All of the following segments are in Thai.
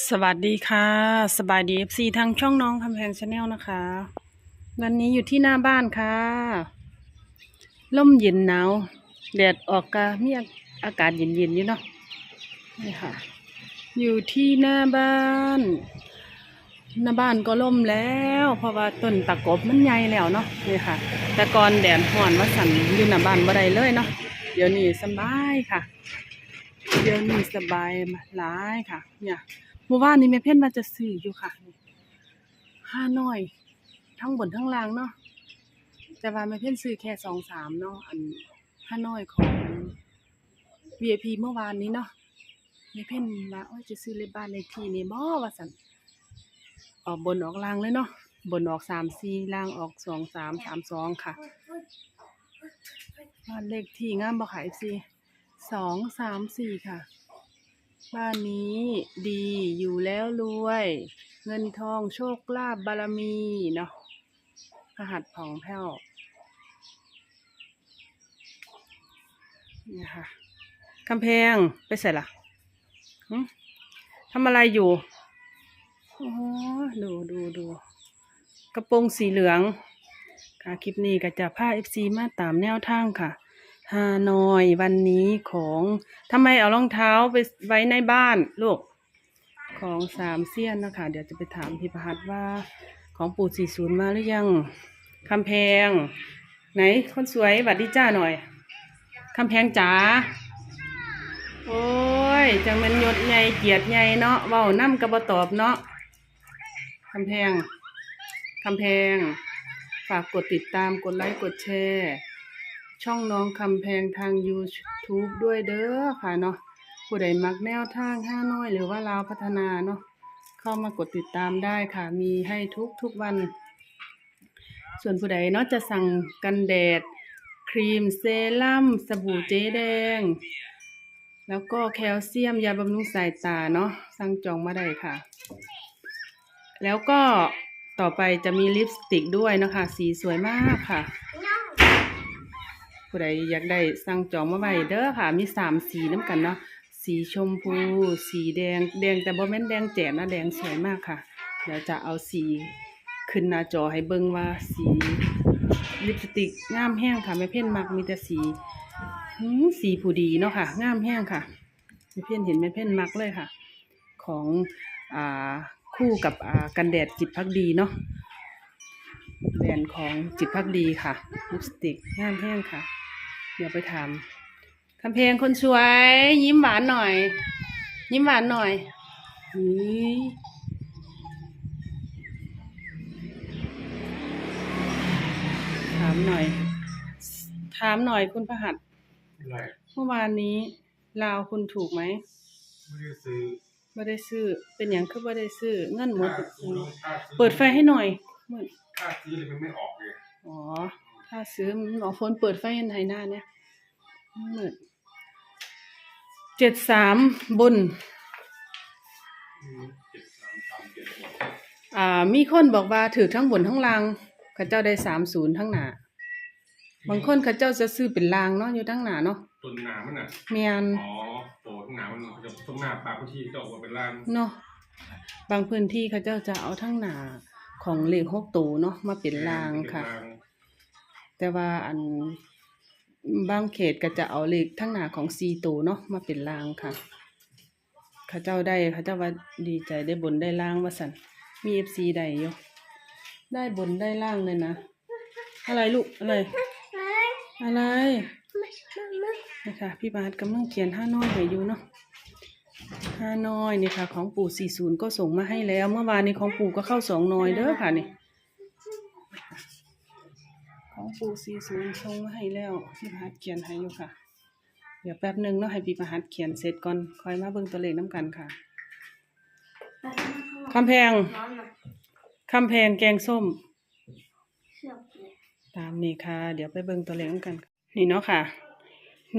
สวัสดีค่ะ สบายดีเอฟซีทางช่องน้องคำแพงชาแนลนะคะ วันนี้อยู่ที่หน้าบ้านค่ะร่มเย็นหนาวแดดออกกะมีอากาศเย็นๆอยู่เนาะนี่ค่ะ อยู่ที่หน้าบ้าน หน้าบ้านก็ล่มแล้ว เพราะว่าต้นตะกบมันใหญ่แล้วเนาะนี่ค่ะ แต่ก่อนแดดห่อนว่าสั่นอยู่หน้าบ้านบ่ได้เลยเนาะเดี๋ยวนี้สบายค่ะ เดี๋ยวนี้สบายหลายค่ะ เนี่ย มื่อวานนี้แม่เพ่นมาจะซื้ออยู่ค่ะห้าน้อย ทั้งบนทั้งล่างเนาะแต่ว่าแม่เพ่นซื้อแค่สองสามเนาะอันห้าน้อยของ VIP เมื่อวานนี้เนาะแม่เพ่นว่าโอ้ยจะซื้อเลขบ้านเลขที่นี่บ่ว่าสันออกบนออกล่างเลยเนาะบนออกสามสี่ล่างออกสองสามสามสองค่ะบ้านเลขที่งามบ่ขายซีสองสามสี่ค่ะ บ้านนี้ดีอยู่แล้วรวย เงินทองโชคลาภบารมีเนาะพระหัตถ์ผ่องแผ้วนี่ค่ะกำแพงไปใส่ละหึทำอะไรอยู่โอ้ดูดูดูกระโปรงสีเหลือง ค่ะ คลิปนี้ก็จะพาเอฟซีมาตามแนวทางค่ะ ฮานอยวันนี้ของทำไมเอารองเท้าไปไว้ในบ้านลูกของสามเสี้ยนนะคะ เดี๋ยวจะไปถามพี่ประหัสว่าของปู่สี่ศูนย์มาหรือยังคำแพง ไหนคนสวยหวัดดีจ้าหน่อยคำแพงจ๋าโอ้ยจังมันหยดใหญ่เกียดใหญ่เนาะเว้าน้ำกระบตอบเนาะคำแพงคำแพง ฝากกดติดตามกดไลค์กดแชร์ ช่องน้องคำแพงทาง YouTube ด้วยเด้อค่ะเนาะผู้ใดมักแนวทางห้าน้อย หรือว่าลาวพัฒนาเนาะเข้ามากดติดตามได้ค่ะ มีให้ทุกทุกวัน ส่วนผู้ใดเนาะจะสั่งกันแดด ครีมเซรั่มสบู่เจ๊แดง แล้วก็แคลเซียมยาบำรุงสายตาเนาะสั่งจองมาได้ค่ะ แล้วก็ต่อไปจะมีลิปสติกด้วยนะคะ สีสวยมากค่ะ ผู้ใดอยากได้สั่งจองมาไว้เด้อค่ะ มีสามสีน้ำกันเนาะสีชมพู สีแดง แดงแต่บ่แม่นแดงแจ่มนะแดงสวยมากค่ะ เดี๋ยวจะเอาสีขึ้นหน้าจอให้เบิ่งว่าสีลิปสติกงามแห้งค่ะแม่เพ่นมักมีแต่สีสีผู้ดีเนาะค่ะงามแห้งค่ะแม่เพ่นเห็นแม่เพ่นมักเลยค่ะ ของอ่าคู่กับอ่ากันแดดจิตพักดีเนาะแบรนด์ของจิตพักดีค่ะลิปสติกงามแห้งค่ะ เดี๋ยวไปถามคำเพลงคนสวย ยิ้มหวานหน่อย ยิ้มหวานหน่อยหืยถามหน่อย ถามหน่อยคุณประหัสอะไรเมื่อวานนี้ลาวคุณถูกไหมไม่ได้ซื้อไม่ได้ซื้อ เป็นอย่างคือไม่ได้ซื้อ เงินหมดค่าซื้อค่าซื้อเปิดไฟให้หน่อยมืดค่าซื้อเลยมันไม่ออกเลยอ๋อ ถ้าซื้อหมอฝนเปิดไฟให้ไหนหน้าเนี่ยมืดเจ็ดสามบนเจ็ดสามสามเจ็ดหกอ่า มีคนบอกว่าถือทั้งบนทั้งล่างเขาเจ้าได้สามศูนย์ทั้งหนาบางคนเขาเจ้าจะซื้อเป็นลางเนาะอยู่ทั้งหนาเนาะต้นหนามันอะเมียนอ๋อโตทั้งหนามันจะต้นหน้าปลาพื้นที่ก็ออกมาเป็นล่างเนาะบางพื้นที่เขาเจ้าจะเอาทั้งหนาของเลขหกตัวเนาะมาเป็นลางค่ะเป็นราง แต่ว่าอันบางเขตก็จะเอาเลขทั้งหน้าของซีตูเนาะมาเป็นรางค่ะเขาเจ้าได้เขาเจ้าว่าดีใจได้บนได้ล่างว่าสันมีเอฟซีได้อยู่ได้บนได้ล่างเลยนะ อะไรลูกอะไร อะไรนะคะพี่บาสกำลังเขียนห้าน้อยให้อยู่เนาะห้าน้อยนี่ค่ะ ของปู่สี่ศูนย์ก็ส่งมาให้แล้ว เมื่อวานนี้ของปู่ก็เข้าสองน้อยเด้อค่ะนี่ ปูซีศูนย์ส่งมาให้แล้วพี่ประหัดเขียนให้อยู่ค่ะ เดี๋ยวแป๊บหนึ่งเนาะให้พี่ประหัดเขียนเสร็จก่อนคอยมาเบิ่งตัวเลขน้ำกันค่ะคำแพงคำแพงแกงส้ม ตามนี่ค่ะ เดี๋ยวไปเบิ่งตัวเลขน้ำกัน นี่เนาะค่ะ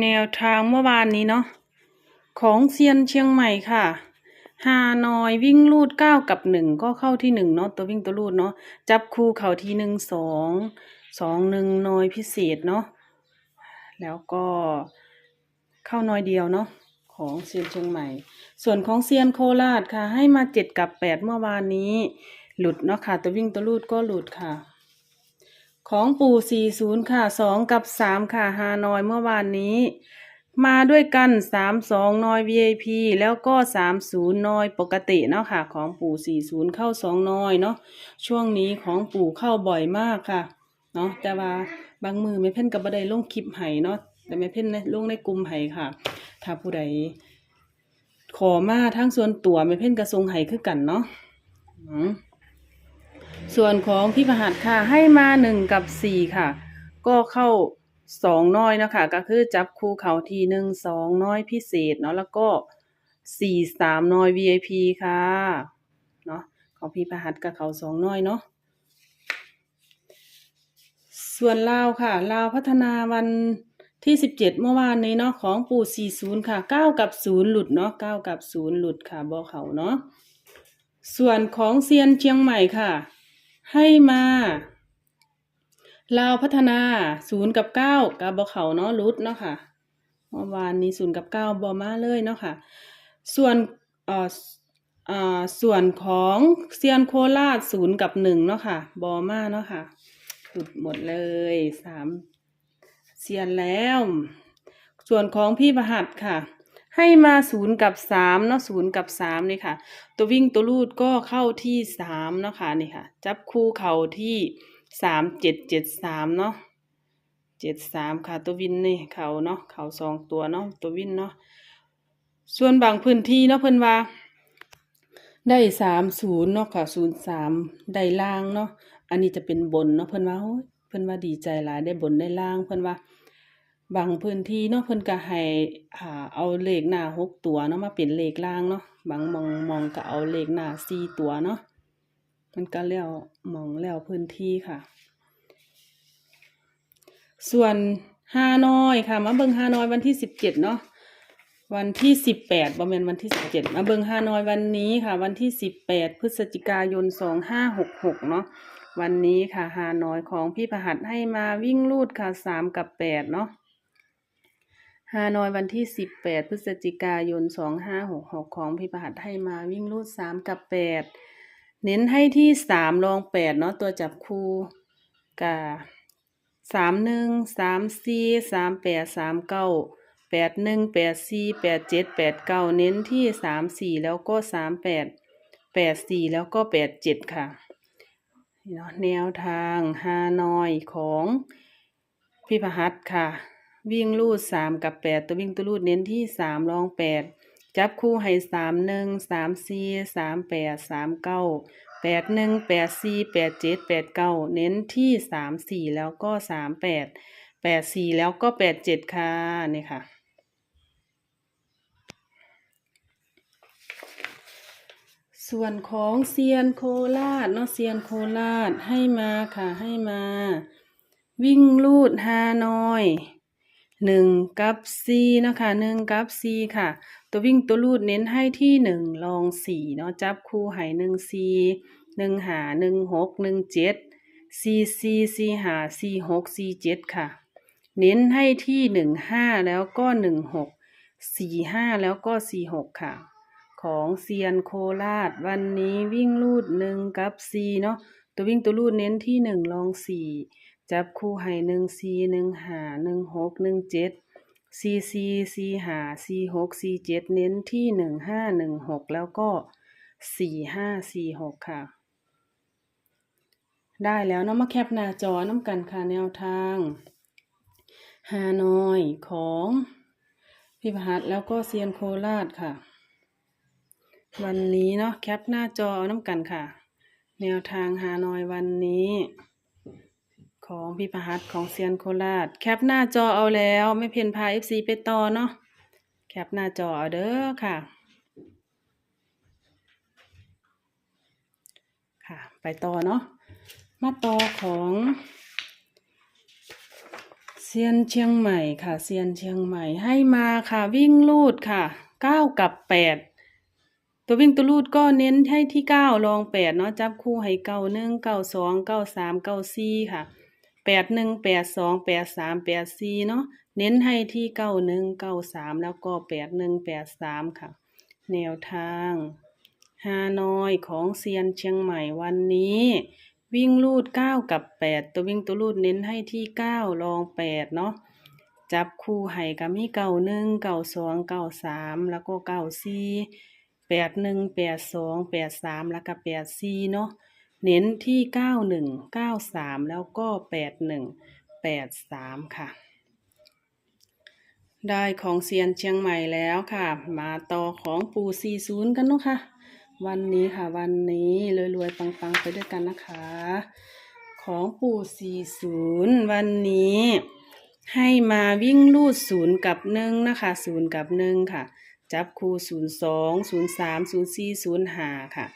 แนวทางเมื่อวานนี้เนาะของเซียนเชียงใหม่ค่ะฮานอยวิ่งลูดเก้ากับหนึ่งก็เข้าที่หนึ่งเนาะตัววิ่งตัวลูดเนาะจับคู่เข้าที่หนึ่งสอง สองหนึ่งน้อยพิเศษเนาะแล้วก็เข้าน้อยเดียวเนาะของเซียนเชียงใหม่ ส่วนของเซียนโคราชค่ะ ให้มาเจ็ดกับแปดเมื่อวานนี้ หลุดเนาะค่ะ ตัววิ่งตัวรูดก็หลุดค่ะ ของปู่สี่ศูนย์ค่ะสองกับสามค่ะฮานอยเมื่อวานนี้ มาด้วยกันสามสองนอย VIP แล้วก็สามศูนย์นอยปกติเนาะค่ะ ของปู่สี่ศูนย์เข้าสองนอยเนาะช่วงนี้ของปู่เข้าบ่อยมากค่ะ เนาะแต่ว่าบางมือไม่เพ่นกับบัไดลงคลิปไห้เนาะแต่ไม่เพ่นในลงในกลุ่มไห้ค่ะ ถ้าผู้ใดขอมาทั้งส่วนตัวไม่เพ่นกระทรงไห้คือกันเนาะส่วนของพี่ประหัดค่ะให้มาหนึ่งกับสี่ค่ะ ก็เข้าสองน้อยนะคะก็คือจับคู่เขาทีหนึ่งสองน้อยพิเศษเนาะแล้วก็สี่สามน้อย VIP ค่ะเนาะของพี่ประหัดกับเขาสองน้อยเนาะ ส่วนลาวค่ะลาวพัฒนาวันที่สิบเจ็ดเมื่อวานนี้เนาะของปู่สี่ศูนย์ค่ะเก้ากับศูนย์หลุดเนาะเก้ากับศูนย์หลุดค่ะบอเขาเนาะส่วนของเซียนเชียงใหม่ค่ะ ให้มาลาวพัฒนาศูนย์กับเก้ากับบเขาเนาะรุดเนาะค่ะเมื่อวานนี้ศูนย์กับเก้าบอมาเลยเนาะค่ะ ส่วนเอ่อเอ่อส่วนของเซียนโคราชศูนย์กับหนึ่งเนาะค่ะ บอมาเนาะค่ะ หลุดหมดเลยสามเซียนแล้ว ส่วนของพี่ประหัดค่ะ ให้มาศูนย์กับสามเนาะศูนย์กับสามนี่ค่ะ ตัววิ่งตัวลูดก็เข้าที่สามเนาะค่ะนี่ค่ะ จับคู่เข่าที่สามเจ็ดเจ็ดสามเนาะเจ็ดสามค่ะ ตัววินนี่เขาเนาะเขาสองตัวเนาะตัววินเนาะส่วนบางพื้นที่เนาะเพิ่นว่า ได้สามศูนย์เนาะค่ะศูนย์สามได้ล่างเนาะ อันนี้จะเป็นบนเนาะเพิ่นว่าเพิ่นว่าดีใจหลายได้บนได้ล่าง เพิ่นว่าบางพื้นที่เนาะเพิ่นก็ให้อ่าเอาเลขหน้าหกตัวเนาะมาเป็นเลขล่างเนาะบางมองมองก็เอาเลขหน้าสี่ตัวเนาะมันก็แล้วมองแล้วพื้นที่ค่ะ ส่วนฮานอยค่ะมาเบิ่งฮานอยวันที่สิบเจ็ดเนาะวันที่สิบแปดประมาณวันที่สิบเจ็ดมาเบิ่งฮานอยวันนี้ค่ะ วันที่สิบแปดพฤศจิกายนสองห้าหกหกเนาะ วันนี้ค่ะฮานอยของพี่ประหัดให้มาวิ่งลูดค่ะสามกับแปดเนาะฮานอยวันที่สิบแปดพฤศจิกายนสองห้าหกหกของพี่ประหัดให้มาวิ่งรูดสามกับแปดเน้นให้ที่สามรองแปดเนาะตัวจับคู่กับสามหนึ่งสามสี่สามแปดสามเก้าแปดหนึ่งแปดสี่แปดเจ็ดแปดเก้าเน้นที่สามสี่แล้วก็สามแปดแปดสี่แล้วก็แปดเจ็ดค่ะ นี่เนาะแนวทางฮานอยของพี่ประหัดค่ะ วิ่งลูดสามกับแปดตัววิ่งตัวลูดเน้นที่สามรองแปดจับคู่ให้สามหนึ่งสามสี่สามแปดสามเก้าแปดหนึ่งแปดสี่แปดเจ็ดแปดเก้าเน้นที่สามสี่แล้วก็สามแปดแปดสี่แล้วก็แปดเจ็ดค่ะนี่ค่ะ ส่วนของเซียนโคราชเนาะเซียนโคราชให้มาค่ะให้มา วิ่งลูดฮานอยหนึ่งกับซีนะคะหนึ่งกับซีค่ะ ตัววิ่งตัวลูดเน้นให้ที่หนึ่งลองสี่เนาะจับคู่ให้หนึ่งซีหนึ่งหาหนึ่งหกหนึ่งเจ็ดซีซีซีหาซีหกซีเจ็ดค่ะ เน้นให้ที่หนึ่งห้าแล้วก็หนึ่งหกสี่ห้าแล้วก็สี่หกค่ะ ของเซียนโคราช วันนี้วิ่งลูดหนึ่งกับซีเนาะตัววิ่งตัวลูดเน้นที่หนึ่งลองสี่จับคู่ให้หนึ่งซีหนึ่งหาหนึ่งหกหนึ่งเจ็ดซีซีซีหาซีหกซีเจ็ดเน้นที่หนึ่งห้าหนึ่งหกแล้วก็สี่ห้าสี่หกค่ะ ได้แล้วเนาะมาแคปหน้าจอน้ำกันค่ะแนวทางฮานอยของพี่พัดแล้วก็เซียนโคราชค่ะ วันนี้เนาะแคปหน้าจอเอาน้ำกันค่ะ แนวทางฮานอยวันนี้ ของพี่ประหัตของเซียนโคราช แคปหน้าจอเอาแล้วไม่เพนพาเอฟซีไปต่อเนาะแคปหน้าจอเอาเด้อค่ะ ค่ะ ไปต่อเนาะมาต่อของเซียนเชียงใหม่ค่ะเซียนเชียงใหม่ให้มาค่ะวิ่งลูดค่ะเก้ากับแปด ตัววิ่งตัวลูดก็เน้นให้ที่เก้าลองแปดเนาะจับคู่ให้เก้าหนึ่งเก้าสองเก้าสามเก้าสี่ค่ะแปดหนึ่งแปดสองแปดสามแปดสี่เนาะเน้นให้ที่เก้าหนึ่งเก้าสามแล้วก็แปดหนึ่งแปดสามค่ะ แนวทางฮานอยของเซียนเชียงใหม่วันนี้ วิ่งลูดเก้ากับแปดตัววิ่งตัวลูดเน้นให้ที่เก้าลองแปดเนาะจับคู่ให้ก็มีเก้าหนึ่งเก้าสองเก้าสามแล้วก็เก้าสี่ แปดหนึ่งแปดสองแปดสามแล้วก็แปดสี่เนาะเน้นที่เก้าหนึ่งเก้าสามแล้วก็แปดหนึ่งแปดสามค่ะ ได้ของเซียนเชียงใหม่แล้วค่ะ มาต่อของปู่40กันเนาะค่ะ วันนี้ค่ะ วันนี้รวยๆปังๆ ไปด้วยกันนะคะ ของปู่40วันนี้ให้มาวิ่งลูดศูนย์กับหนึ่งนะคะศูนย์กับหนึ่งค่ะ จับคู่ศูนย์สองศูนย์สามศูนย์สี่ศูนย์ห้าค่ะ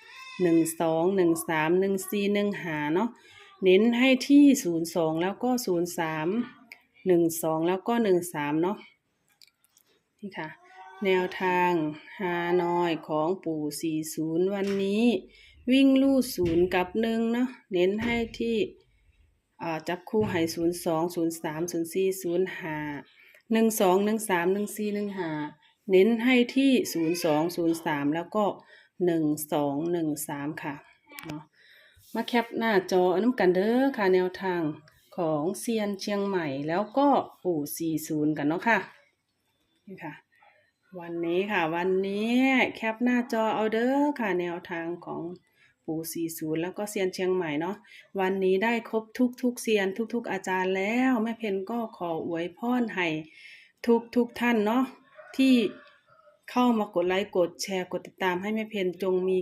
หนึ่งสองหนึ่งสามหนึ่งสี่หนึ่งห้าเนาะเน้นให้ที่ศูนย์สองแล้วก็ศูนย์สามหนึ่งสองแล้วก็หนึ่งสามเนาะนี่ค่ะ แนวทางฮานอยของปู่40วันนี้ วิ่งลู่ศูนย์กับหนึ่งเนาะเน้นให้ที่จับคู่ให้ศูนย์สองศูนย์สามศูนย์สี่ศูนย์ห้าหนึ่งสองหนึ่งสามหนึ่งสี่หนึ่งห้า เน้นให้ที่ศูนย์สองศูนย์สามแล้วก็หนึ่งสองหนึ่งสามค่ะเนาะมาแคปหน้าจออน้ำกันเด้อค่ะแนวทางของเซียนเชียงใหม่แล้วก็ปู่40 กันเนาะค่ะนี่ค่ะ วันนี้ค่ะ วันนี้แคปหน้าจอเอาเด้อค่ะแนวทางของปู่40 แล้วก็เซียนเชียงใหม่เนาะวันนี้ได้ครบทุกทุกเซียนทุก ๆ อาจารย์แล้ว แม่เพนก็ขออวยพรให้ทุกทุกๆท่านเนาะ ที่เข้ามากดไลค์กดแชร์กดติดตามให้แม่เพนจงมี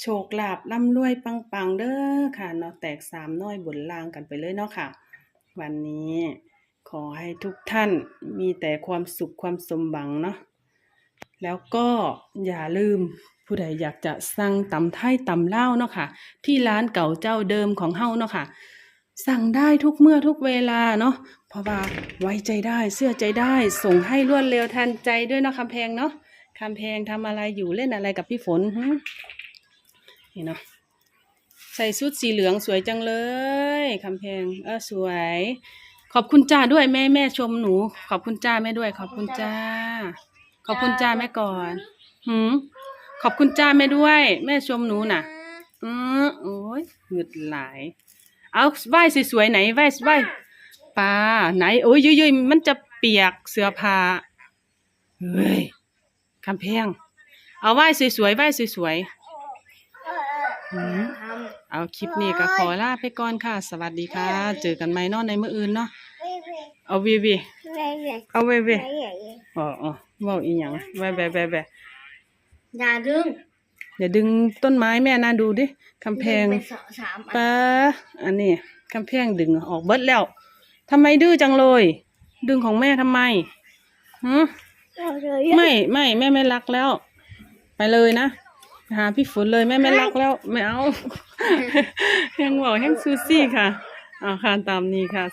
โชคลาภร่ำรวยปังๆเด้อค่ะเนาะแตกสามน้อยบนล่างกันไปเลยเนาะค่ะ วันนี้ขอให้ทุกท่านมีแต่ความสุขความสมหวังเนาะแล้วก็อย่าลืมผู้ใดอยากจะสั่งตำไทยตำเล่าเนาะค่ะ ที่ร้านเก่าเจ้าเดิมของเฮาเนาะค่ะ สั่งได้ทุกเมื่อทุกเวลาเนาะเพราะว่าไว้ใจได้เสื้อใจได้ส่งให้รวดเร็วทันใจด้วยเนาะคำแพงเนาะคำแพงทำอะไรอยู่เล่นอะไรกับพี่ฝนหึนี่เนาะใส่ชุดสีเหลืองสวยจังเลยคำแพงเออสวย ขอบคุณจ้าด้วยแม่แม่ชมหนู ขอบคุณจ้าแม่ด้วย ขอบคุณจ้า ขอบคุณจ้าแม่ก่อนหืมขอบคุณจ้าแม่ด้วย แม่ชมหนูน่ะ อือโอ้ยหงึดหลาย เอาไหว้สวยๆไหนไหว้ไหว้ปลาไหนโอ้ยยุยๆมันจะเปียกเสื้อผ้าเฮ้ยคำแพงเอาไหว้สวยๆไหว้สวยๆหืมเอาคลิปนี้ก็ขอลาไปก่อนค่ะ สวัสดีค่ะ เจอกันใหม่เนอนในมื้ออื่นเนาะเอาวีวีเอาเวเวอ๋ออ๋อเว้าอีหยังแวะแวะแวะแวะ อย่าดึง อย่าดึงต้นไม้แม่นะดูดิกำแพงดึไปสองสามอันป้าอันนี้กำแพงดึงออกเบิดแล้วทำไมดื้อจังเลย ดึงของแม่ทำไมหืมไม่ไม่แม่ไม่รักแล้ว ไปเลยนะหาพี่ฝนเลยแม่ไม่รักแล้วไม่เอา ยังบอกแห้งซูซี่ค่ะเอาค่ะตามนี้ค่ะ